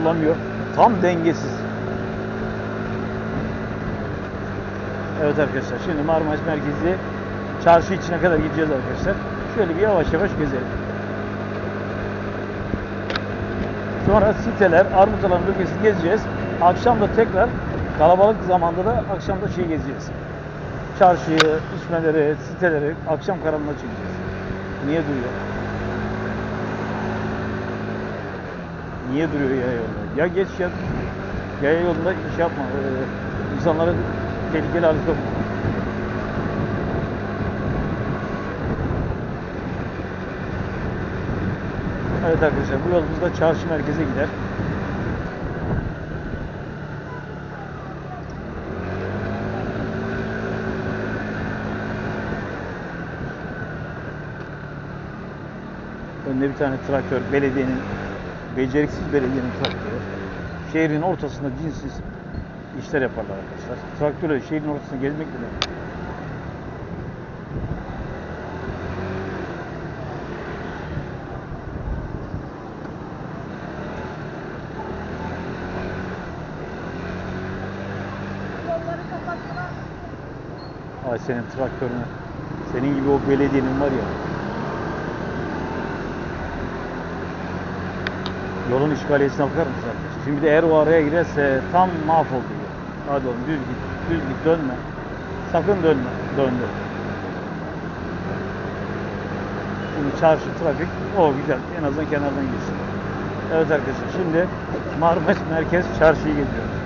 kullanmıyor. Tam dengesiz. Evet arkadaşlar şimdi Marmaris merkezi çarşı içine kadar gideceğiz arkadaşlar. Şöyle bir yavaş yavaş gezelim. Sonra siteler, armut alanı bölgesini gezeceğiz. Akşam da tekrar kalabalık zamanda da akşam da şey gezeceğiz. Çarşıyı, içmeleri, siteleri akşam karanlığa çekeceğiz. Niye duruyor? Niye duruyor yaya yolunda? Ya geç ya yaya yolunda iş yapma. Ee, insanları tehlikeli hale sokma. Evet arkadaşlar bu yolumuz da çarşı merkeze gider. Önünde bir tane traktör, belediyenin, beceriksiz belediyenin traktörü. Şehrin ortasında cinsiz işler yaparlar arkadaşlar. Traktörle şehrin ortasında gezmek kapattılar. Ay senin traktörünü. Senin gibi o belediyenin var ya. Yolun işgaliyesine bakar mısın arkadaşlar? Şimdi eğer o araya girerse tam mahvoldu. Hadi oğlum düz git, düz git dönme. Sakın dönme, döndü. Şimdi çarşı, trafik, o güzel. En azından kenardan geçsin. Evet arkadaşlar şimdi Marmaris Merkez Çarşı'yı geziyoruz.